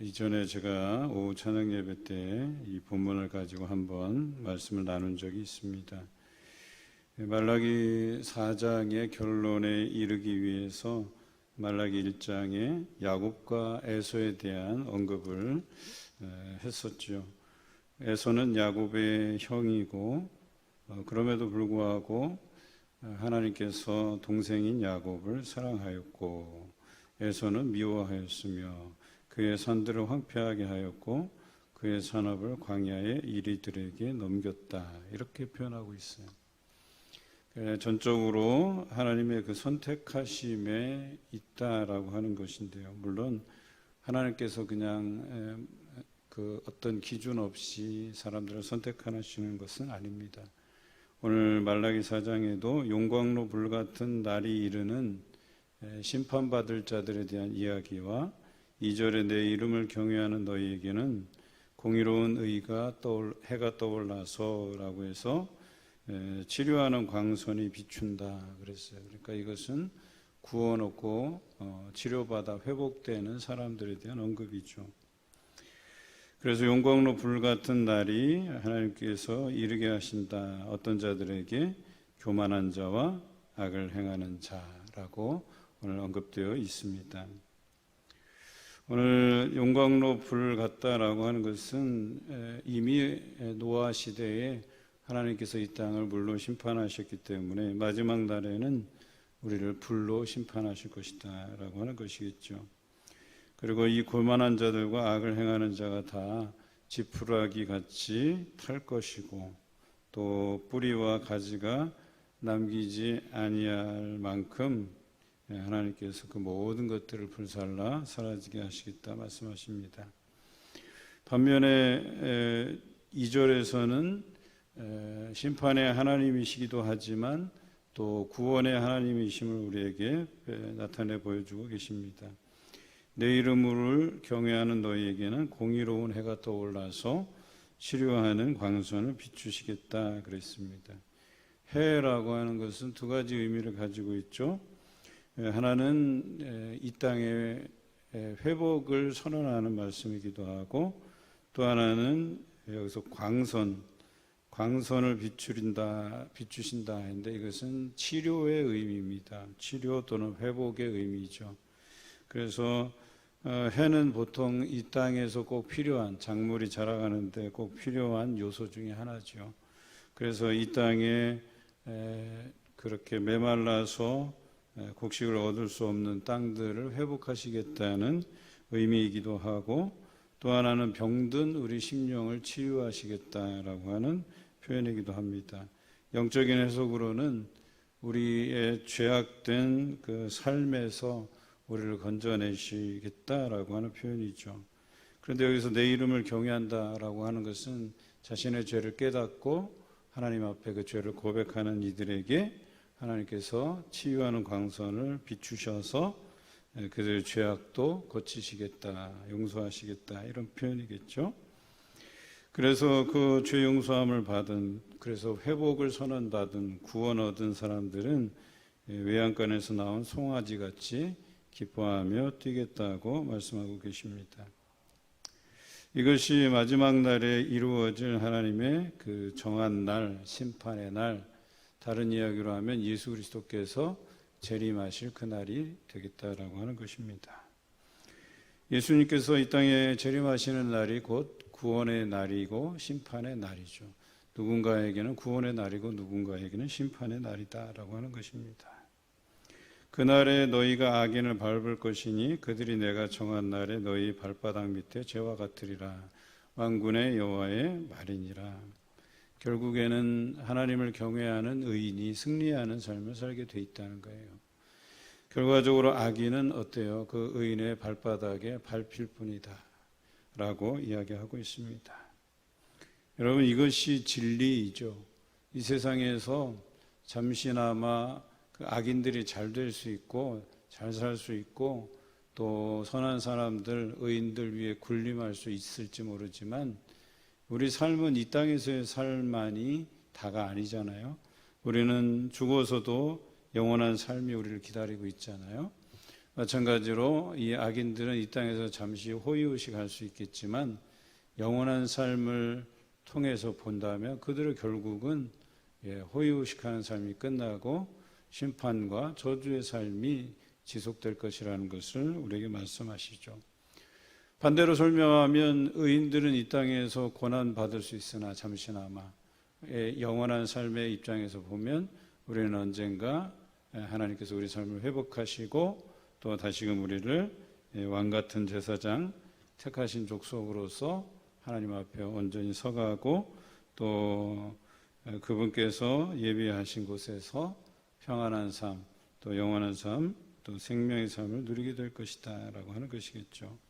이전에 제가 오후 찬양 예배 때 이 본문을 가지고 한번 말씀을 나눈 적이 있습니다. 말라기 4장의 결론에 이르기 위해서 말라기 1장에 야곱과 에소에 대한 언급을 했었죠. 에소는 야곱의 형이고 어, 그럼에도 불구하고 하나님께서 동생인 야곱을 사랑하였고 에서는 미워하였으며 그의 산들을 황폐하게 하였고 그의 산업을 광야의 이리들에게 넘겼다 이렇게 표현하고 있어요. 전적으로 하나님의 그 선택하심에 있다라고 하는 것인데요. 물론 하나님께서 그냥 그 어떤 기준 없이 사람들을 선택하시는 것은 아닙니다. 오늘 말라기 사장에도 용광로 불 같은 날이 이르는 심판받을 자들에 대한 이야기와 2절에 내 이름을 경외하는 너희에게는 공의로운 의가 떠올, 해가 떠올라서라고 해서 치료하는 광선이 비춘다 그랬어요. 그러니까 이것은 구원 얻고 어, 치료받아 회복되는 사람들에 대한 언급이죠. 그래서 용광로 불 같은 날이 하나님께서 이르게 하신다. 어떤 자들에게 교만한 자와 악을 행하는 자라고 오늘 언급되어 있습니다. 오늘 용광로 불 같다라고 하는 것은 이미 노아 시대에 하나님께서 이 땅을 물로 심판하셨기 때문에 마지막 날에는 우리를 불로 심판하실 것이다라고 하는 것이겠죠. 그리고 이 고만한 자들과 악을 행하는 자가 다 지푸라기 같이 탈 것이고 또 뿌리와 가지가 남기지 아니할 만큼 하나님께서 그 모든 것들을 불살라 사라지게 하시겠다 말씀하십니다. 반면에 2절에서는 심판의 하나님이시기도 하지만 또 구원의 하나님이심을 우리에게 나타내 보여주고 계십니다. 내 이름을 경외하는 너희에게는 공의로운 해가 떠올라서 치료하는 광선을 비추시겠다 그랬습니다. 해라고 하는 것은 두 가지 의미를 가지고 있죠. 하나는 이 땅의 회복을 선언하는 말씀이기도 하고 또 하나는 여기서 광선, 광선을 비추린다, 비추신다 했는데 이것은 치료의 의미입니다. 치료 또는 회복의 의미죠. 그래서 어, 해는 보통 이 땅에서 꼭 필요한 작물이 자라가는데 꼭 필요한 요소 중에 하나죠. 그래서 이 땅에 그렇게 메말라서 곡식을 얻을 수 없는 땅들을 회복하시겠다는 의미이기도 하고 또 하나는 병든 우리 심령을 치유하시겠다라고 하는 표현이기도 합니다. 영적인 해석으로는 우리의 죄악된 그 삶에서 우리를 건져내시겠다라고 하는 표현이죠. 그런데 여기서 내 이름을 경외한다라고 하는 것은 자신의 죄를 깨닫고 하나님 앞에 그 죄를 고백하는 이들에게 하나님께서 치유하는 광선을 비추셔서 그들의 죄악도 고치시겠다, 용서하시겠다 이런 표현이겠죠. 그래서 그 죄 용서함을 받은 그래서 회복을 선언받은 구원 얻은 사람들은 외양간에서 나온 송아지 같이 기뻐하며 뛰겠다고 말씀하고 계십니다. 이것이 마지막 날에 이루어질 하나님의 그 정한 날, 심판의 날, 다른 이야기로 하면 예수 그리스도께서 재림하실 그 날이 되겠다라고 하는 것입니다. 예수님께서 이 땅에 재림하시는 날이 곧 구원의 날이고 심판의 날이죠. 누군가에게는 구원의 날이고 누군가에게는 심판의 날이다라고 하는 것입니다. 그날에 너희가 악인을 밟을 것이니 그들이 내가 정한 날에 너희 발바닥 밑에 죄와 같으리라 왕군의 여호와의 말이니라 결국에는 하나님을 경외하는 의인이 승리하는 삶을 살게 돼 있다는 거예요. 결과적으로 악인은 어때요? 그 의인의 발바닥에 밟힐 뿐이다. 라고 이야기하고 있습니다. 여러분, 이것이 진리이죠. 이 세상에서 잠시나마 그 악인들이 잘 될 수 있고 잘 살 수 있고 또 선한 사람들 의인들 위해 군림할 수 있을지 모르지만 우리 삶은 이 땅에서의 삶만이 다가 아니잖아요. 우리는 죽어서도 영원한 삶이 우리를 기다리고 있잖아요. 마찬가지로 이 악인들은 이 땅에서 잠시 호의호식할 수 있겠지만 영원한 삶을 통해서 본다면 그들의 결국은 예, 호의호식하는 삶이 끝나고 심판과 저주의 삶이 지속될 것이라는 것을 우리에게 말씀하시죠. 반대로 설명하면 의인들은 이 땅에서 고난 받을 수 있으나 잠시나마 예, 영원한 삶의 입장에서 보면 우리는 언젠가 예, 하나님께서 우리 삶을 회복하시고 또 다시금 우리를 예, 왕 같은 제사장 택하신 족속으로서 하나님 앞에 온전히 서가고 또 예, 그분께서 예비하신 곳에서 평안한 삶, 또 영원한 삶, 또 생명의 삶을 누리게 될 것이다라고 하는 것이겠죠.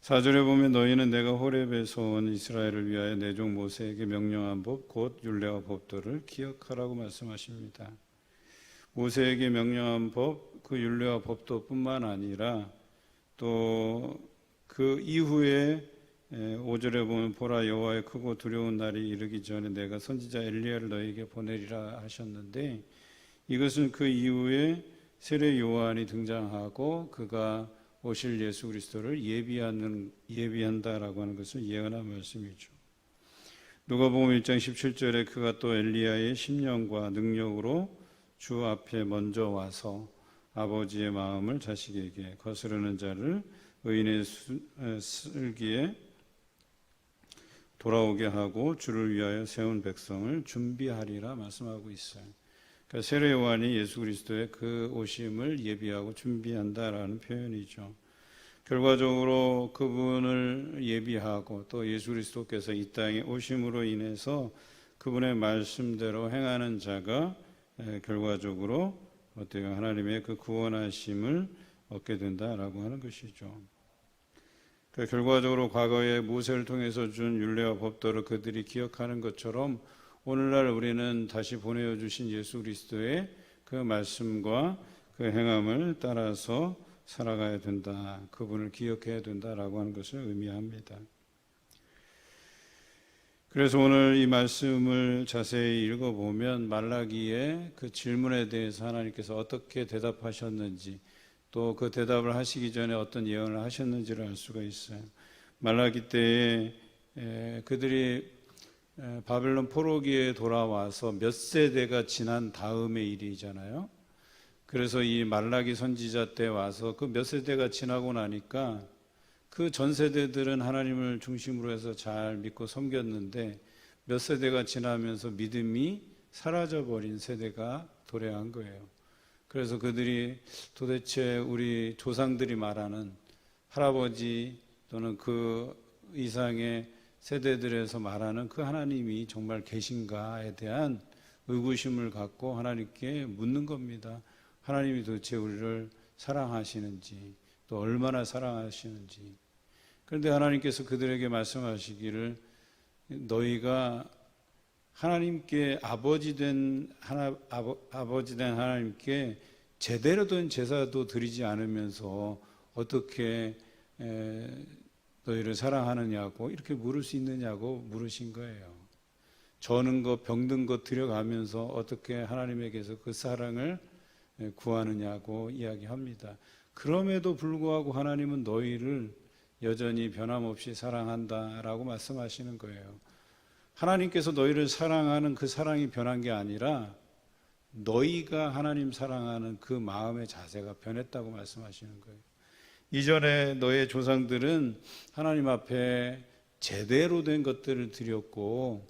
사절에 보면 너희는 내가 호렙에서 온 이스라엘을 위하여 내종 모세에게 명령한 법 곧 율례와 법도를 기억하라고 말씀하십니다. 모세에게 명령한 법 그 율례와 법도뿐만 아니라 또 그 이후에 5절에 보면 보라 여호와의 크고 두려운 날이 이르기 전에 내가 선지자 엘리야를 너에게 보내리라 하셨는데 이것은 그 이후에 세례 요한이 등장하고 그가 오실 예수 그리스도를 예비하는 예비한다라고 하는 것을 예언한 말씀이죠. 누가복음 1장 17절에 그가 또 엘리야의 심령과 능력으로 주 앞에 먼저 와서 아버지의 마음을 자식에게 거스르는 자를 의인의 슬기에 돌아오게 하고 주를 위하여 세운 백성을 준비하리라 말씀하고 있어요. 그러니까 세례 요한이 예수 그리스도의 그 오심을 예비하고 준비한다라는 표현이죠. 결과적으로 그분을 예비하고 또 예수 그리스도께서 이 땅에 오심으로 인해서 그분의 말씀대로 행하는 자가 결과적으로 어때요? 하나님의 그 구원하심을 얻게 된다라고 하는 것이죠. 그러니까 결과적으로 과거에 모세를 통해서 준 율례와 법도를 그들이 기억하는 것처럼 오늘날 우리는 다시 보내어 주신 예수 그리스도의 그 말씀과 그 행함을 따라서 살아가야 된다. 그분을 기억해야 된다라고 하는 것을 의미합니다. 그래서 오늘 이 말씀을 자세히 읽어보면 말라기의 그 질문에 대해서 하나님께서 어떻게 대답하셨는지 또 그 대답을 하시기 전에 어떤 예언을 하셨는지를 알 수가 있어요. 말라기 때에 그들이 바벨론 포로기에 돌아와서 몇 세대가 지난 다음의 일이잖아요. 그래서 이 말라기 선지자 때 와서 그 몇 세대가 지나고 나니까 그 전 세대들은 하나님을 중심으로 해서 잘 믿고 섬겼는데 몇 세대가 지나면서 믿음이 사라져 버린 세대가 도래한 거예요. 그래서 그들이 도대체 우리 조상들이 말하는 할아버지 또는 그 이상의 세대들에서 말하는 그 하나님이 정말 계신가에 대한 의구심을 갖고 하나님께 묻는 겁니다. 하나님이 도대체 우리를 사랑하시는지 또 얼마나 사랑하시는지 그런데 하나님께서 그들에게 말씀하시기를 너희가 하나님께 아버지 된 하나 아버, 아버지 된 하나님께 제대로 된 제사도 드리지 않으면서 어떻게 에, 너희를 사랑하느냐고 이렇게 물을 수 있느냐고 물으신 거예요. 저는 것 병든 것 들여가면서 어떻게 하나님에게서 그 사랑을 구하느냐고 이야기합니다. 그럼에도 불구하고 하나님은 너희를 여전히 변함없이 사랑한다라고 말씀하시는 거예요. 하나님께서 너희를 사랑하는 그 사랑이 변한 게 아니라 너희가 하나님 사랑하는 그 마음의 자세가 변했다고 말씀하시는 거예요. 이전에 너의 조상들은 하나님 앞에 제대로 된 것들을 드렸고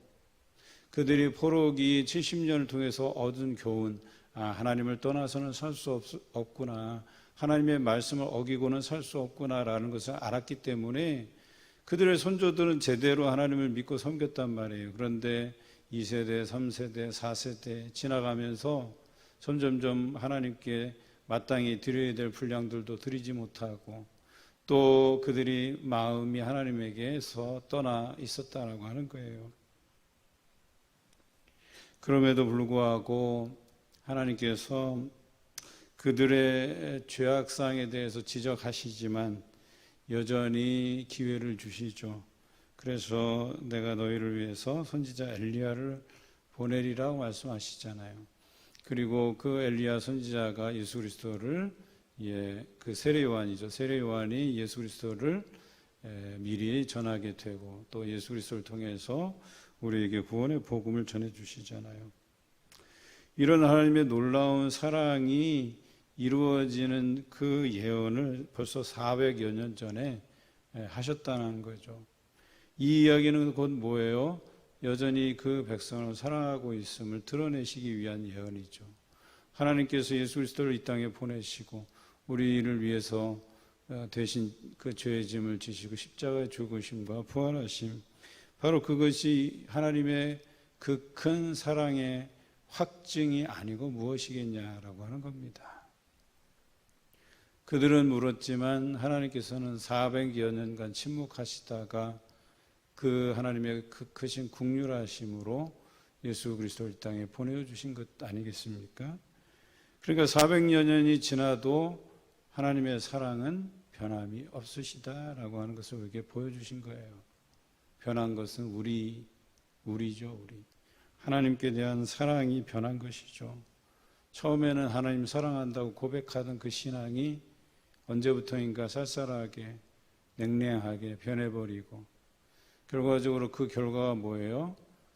그들이 포로기 70년을 통해서 얻은 교훈, 아, 하나님을 떠나서는 살 수 없구나. 하나님의 말씀을 어기고는 살 수 없구나라는 것을 알았기 때문에 그들의 손조들은 제대로 하나님을 믿고 섬겼단 말이에요. 그런데 2세대, 3세대, 4세대 지나가면서 점점점 하나님께 마땅히 드려야 될 분량들도 드리지 못하고 또 그들이 마음이 하나님에게서 떠나 있었다라고 하는 거예요. 그럼에도 불구하고 하나님께서 그들의 죄악상에 대해서 지적하시지만 여전히 기회를 주시죠. 그래서 내가 너희를 위해서 선지자 엘리야를 보내리라고 말씀하시잖아요. 그리고 그 엘리야 선지자가 예수 그리스도를 예, 그 세례 요한이죠. 세례 요한이 예수 그리스도를 에, 미리 전하게 되고 또 예수 그리스도를 통해서 우리에게 구원의 복음을 전해 주시잖아요. 이런 하나님의 놀라운 사랑이 이루어지는 그 예언을 벌써 400여 년 전에 에, 하셨다는 거죠. 이 이야기는 곧 뭐예요? 여전히 그 백성을 사랑하고 있음을 드러내시기 위한 예언이죠. 하나님께서 예수 그리스도를 이 땅에 보내시고 우리를 위해서 어, 대신 그 죄의 짐을 지시고 십자가의 죽으심과 부활하심 바로 그것이 하나님의 그 큰 사랑의 확증이 아니고 무엇이겠냐라고 하는 겁니다. 그들은 물었지만 하나님께서는 400여 년간 침묵하시다가 그 하나님의 그 크신 국률하심으로 예수 그리스도를 이 땅에 보내주신 것 아니겠습니까? 그러니까 400여 년이 지나도 하나님의 사랑은 변함이 없으시다라고 하는 것을 우리에게 보여주신 거예요. 변한 것은 우리, 우리죠, 우리. 하나님께 대한 사랑이 변한 것이죠. 처음에는 하나님 사랑한다고 고백하던 그 신앙이 언제부터인가 쌀쌀하게, 냉랭하게 변해버리고, 결과적으로 그 결과가 뭐예요?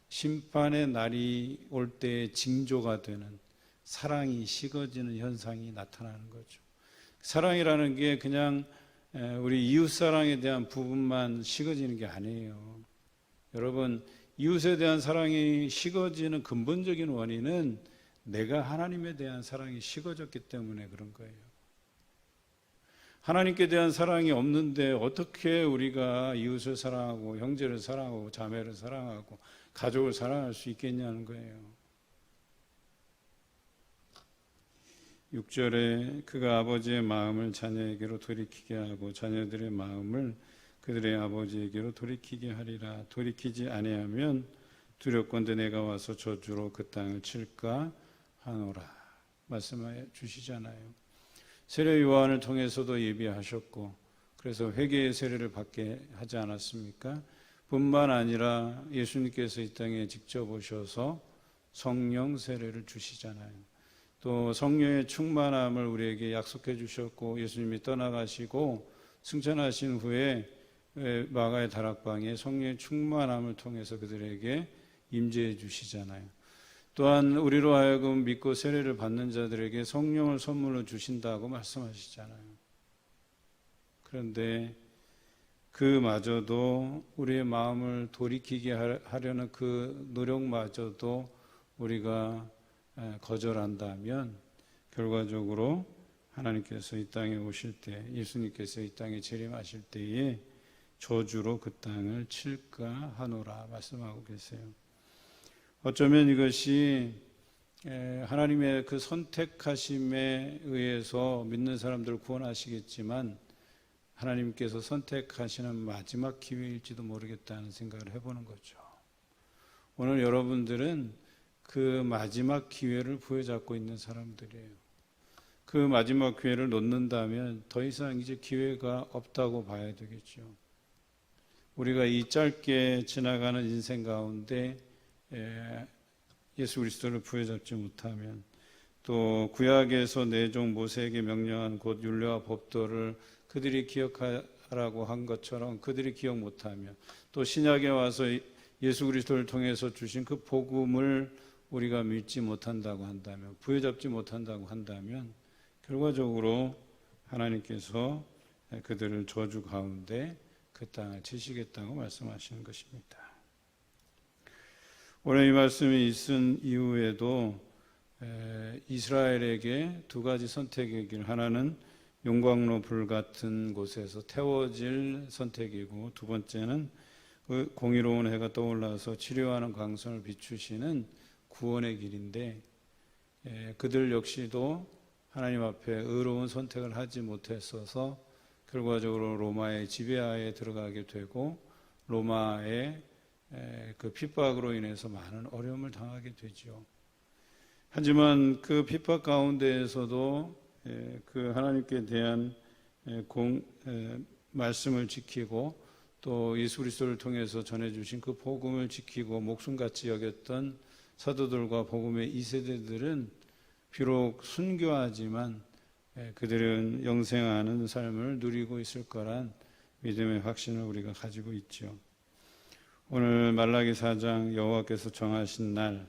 심판의 날이 올 때의 징조가 되는 사랑이 식어지는 현상이 나타나는 거죠. 사랑이라는 게 그냥 우리 이웃 사랑에 대한 부분만 식어지는 게 아니에요. 여러분, 이웃에 대한 사랑이 식어지는 근본적인 원인은 내가 하나님에 대한 사랑이 식어졌기 때문에 그런 거예요. 하나님께 대한 사랑이 없는데 어떻게 우리가 이웃을 사랑하고 형제를 사랑하고 자매를 사랑하고 가족을 사랑할 수 있겠냐는 거예요. 6절에 그가 아버지의 마음을 자녀에게로 돌이키게 하고 자녀들의 마음을 그들의 아버지에게로 돌이키게 하리라. 돌이키지 아니하면 두렵건대 내가 와서 저주로 그 땅을 칠까 하노라. 말씀해 주시잖아요. 세례 요한을 통해서도 예비하셨고 그래서 회개의 세례를 받게 하지 않았습니까? 뿐만 아니라 예수님께서 이 땅에 직접 오셔서 성령 세례를 주시잖아요. 또 성령의 충만함을 우리에게 약속해 주셨고 예수님이 떠나가시고 승천하신 후에 마가의 다락방에 성령의 충만함을 통해서 그들에게 임재해 주시잖아요. 또한 우리로 하여금 믿고 세례를 받는 자들에게 성령을 선물로 주신다고 말씀하시잖아요. 그런데 그마저도 우리의 마음을 돌이키게 하려는 그 노력마저도 우리가 거절한다면 결과적으로 하나님께서 이 땅에 오실 때 예수님께서 이 땅에 재림하실 때에 저주로 그 땅을 칠까 하노라 말씀하고 계세요. 어쩌면 이것이 하나님의 그 선택하심에 의해서 믿는 사람들을 구원하시겠지만 하나님께서 선택하시는 마지막 기회일지도 모르겠다는 생각을 해보는 거죠. 오늘 여러분들은 그 마지막 기회를 부여잡고 있는 사람들이에요. 그 마지막 기회를 놓는다면 더 이상 이제 기회가 없다고 봐야 되겠죠. 우리가 이 짧게 지나가는 인생 가운데 예수 그리스도를 부여잡지 못하면 또 구약에서 내종 모세에게 명령한 곧 율례와 법도를 그들이 기억하라고 한 것처럼 그들이 기억 못하면 또 신약에 와서 예수 그리스도를 통해서 주신 그 복음을 우리가 믿지 못한다고 한다면 부여잡지 못한다고 한다면 결과적으로 하나님께서 그들을 저주 가운데 그 땅을 치시겠다고 말씀하시는 것입니다. 오늘 이 말씀이 있은 이후에도 이스라엘에게 두 가지 선택의 길 하나는 용광로 불 같은 곳에서 태워질 선택이고 두 번째는 그 공의로운 해가 떠올라서 치료하는 광선을 비추시는 구원의 길인데 그들 역시도 하나님 앞에 의로운 선택을 하지 못했어서 결과적으로 로마의 지배하에 들어가게 되고 로마의 그 핍박으로 인해서 많은 어려움을 당하게 되죠. 하지만 그 핍박 가운데에서도 그 하나님께 대한 공, 말씀을 지키고 또 예수 그리스도를 통해서 전해주신 그 복음을 지키고 목숨같이 여겼던 사도들과 복음의 이 세대들은 비록 순교하지만 예, 그들은 영생하는 삶을 누리고 있을 거란 믿음의 확신을 우리가 가지고 있죠. 오늘 말라기 4장 여호와께서 정하신 날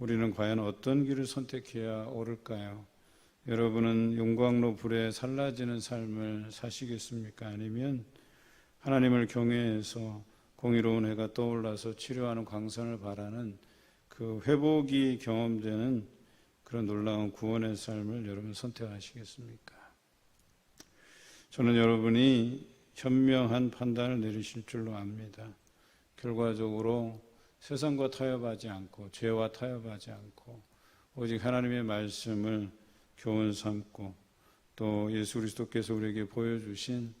우리는 과연 어떤 길을 선택해야 옳을까요? 여러분은 용광로 불에 살라지는 삶을 사시겠습니까? 아니면 하나님을 경외해서 공의로운 해가 떠올라서 치료하는 광선을 바라는 그 회복이 경험되는 그런 놀라운 구원의 삶을 여러분 선택하시겠습니까? 저는 여러분이 현명한 판단을 내리실 줄로 압니다. 결과적으로 세상과 타협하지 않고 죄와 타협하지 않고 오직 하나님의 말씀을 교훈 삼고 또 예수 그리스도께서 우리에게 보여주신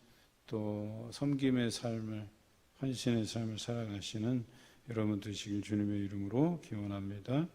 또 섬김의 삶을 헌신의 삶을 살아가시는 여러분 되시길 주님의 이름으로 기원합니다.